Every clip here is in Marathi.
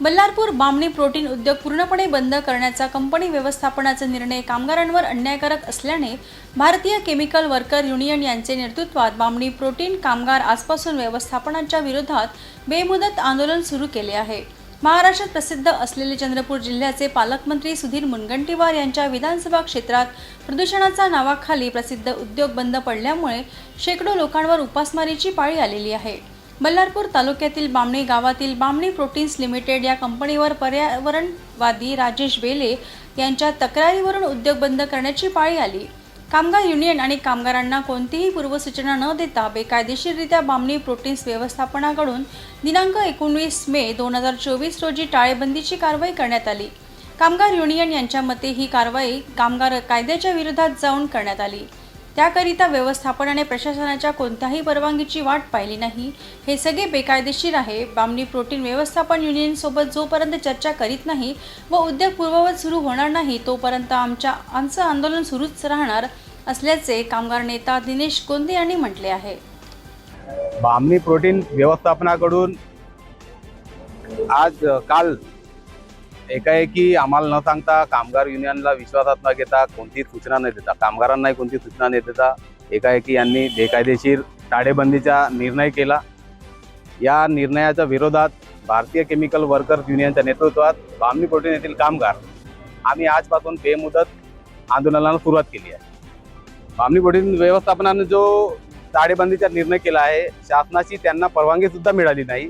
बल्लारपूर बामणी प्रोटीन उद्योग पूर्णपणे बंद करण्याचा कंपनी व्यवस्थापनाचा निर्णय कामगारांवर अन्यायकारक असल्याने भारतीय केमिकल वर्कर युनियन यांचे नेतृत्वात बामणी प्रोटीन कामगार आजपासून व्यवस्थापनाच्या विरोधात बेमुदत आंदोलन सुरू केले आहे. महाराष्ट्रात प्रसिद्ध असलेले चंद्रपूर जिल्ह्याचे पालकमंत्री सुधीर मुनगंटीवार यांच्या विधानसभा क्षेत्रात प्रदूषणाच्या नावाखाली प्रसिद्ध उद्योग बंद पडल्यामुळे शेकडो लोकांवर उपासमारीची पाळी आलेली आहे. बल्लारपूर तालुक्यातील बामणी गावातील बामणी प्रोटीन्स लिमिटेड या कंपनीवर पर्यावरणवादी राजेश बेले यांच्या तक्रारीवरून उद्योग बंद करण्याची पाळी आली. कामगार युनियन आणि कामगारांना कोणतीही पूर्वसूचना न देता बेकायदेशीररित्या बामणी प्रोटीन्स व्यवस्थापनाकडून दिनांक एकोणवीस मे दोन हजार चोवीस रोजी टाळेबंदीची कारवाई करण्यात आली. कामगार युनियन यांच्या मते ही कारवाई कामगार कायद्याच्या विरोधात जाऊन करण्यात आली. त्याकरिता व्यवस्थापनाने प्रशासनाच्या कोणत्याही परवानगीची वाट पाहिली नाही. हे सगळे बेकायदेशीर आहे. बामणी प्रोटीन व्यवस्थापन युनियनसोबत जोपर्यंत चर्चा करीत नाही व उद्योग पूर्ववत सुरू होणार नाही तोपर्यंत आमच्या आमचं आंदोलन सुरूच राहणार असल्याचे कामगार नेता दिनेश कोंदे यांनी म्हटले आहे. बामणी प्रोटीन व्यवस्थापनाकडून आज काल एकाएकी आम्हाला न सांगता कामगार युनियनला विश्वासात न घेता कोणतीही सूचना न देता कामगारांनाही कोणती सूचना न देता एकाएकी यांनी बेकायदेशीर टाळेबंदीचा निर्णय केला. या निर्णयाच्या विरोधात भारतीय केमिकल वर्कर्स युनियनच्या नेतृत्वात बामणी प्रोटीन येथील कामगार आम्ही आजपासून बेमुदत आंदोलनाला सुरुवात केली आहे. बामणी प्रोटीन व्यवस्थापनानं जो टाळेबंदीचा निर्णय केला आहे शासनाची त्यांना परवानगी सुद्धा मिळाली नाही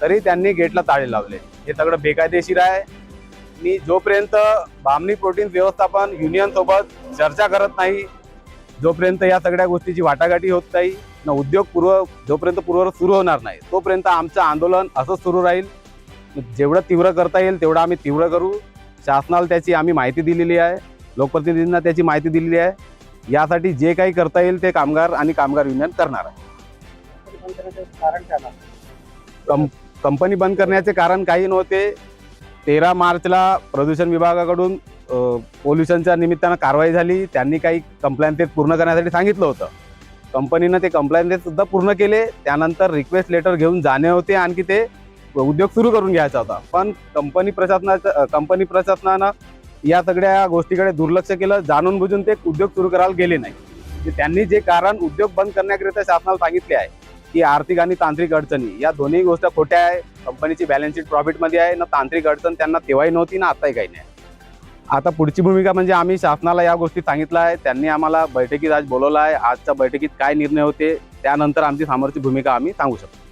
तरी त्यांनी गेटला ताळे लावले. हे सगळं बेकायदेशीर आहे. मी जोपर्यंत बामणी प्रोटीन व्यवस्थापन युनियन सोबत चर्चा करत नाही जोपर्यंत या सगळ्या गोष्टीची वाटाघाटी होत नाही न उद्योग पूर्व जोपर्यंत पूर्ववत सुरू होणार नाही तोपर्यंत आमचं आंदोलन असंच सुरू राहील. जेवढं तीव्र करता येईल तेवढं आम्ही तीव्र करू. शासनाला त्याची आम्ही माहिती दिलेली आहे. लोकप्रतिनिधींना त्याची माहिती दिलेली आहे. यासाठी जे काही करता येईल ते कामगार आणि कामगार युनियन करणार आहे. कंपनी बंद करण्याचे कारण काही नव्हते. तेरा मार्चला प्रदूषण विभागाकडून पोल्युशनच्या निमित्तानं कारवाई झाली. त्यांनी काही कंप्लायन्सेस पूर्ण करण्यासाठी सांगितलं होतं. कंपनीनं ते कंप्लायन्सेस सुद्धा पूर्ण केले. त्यानंतर रिक्वेस्ट लेटर घेऊन जाणे होते. आणखी ते उद्योग सुरू करून घ्यायचा होता. पण कंपनी प्रशासनाचं कंपनी प्रशासनानं या सगळ्या गोष्टीकडे दुर्लक्ष केलं. जाणून बुजून ते उद्योग सुरू करायला गेले नाही. म्हणजे त्यांनी जे कारण उद्योग बंद करण्याकरिता शासनाला सांगितले आहे की आर्थिक आणि तांत्रिक अडचणी या दोन्ही गोष्टी खोट्या आहे. कंपनीची बॅलन्स शीट प्रॉफिटमध्ये आहे. ना तांत्रिक अडचण त्यांना तेव्हाही नव्हती ना आताही काही नाही. आता पुढची भूमिका म्हणजे आम्ही शासनाला या गोष्टी सांगितलं आहे त्यांनी आम्हाला बैठकीत आज बोलवलं आहे. आजच्या बैठकीत काय निर्णय होते त्यानंतर आमची समोरची भूमिका आम्ही सांगू शकतो.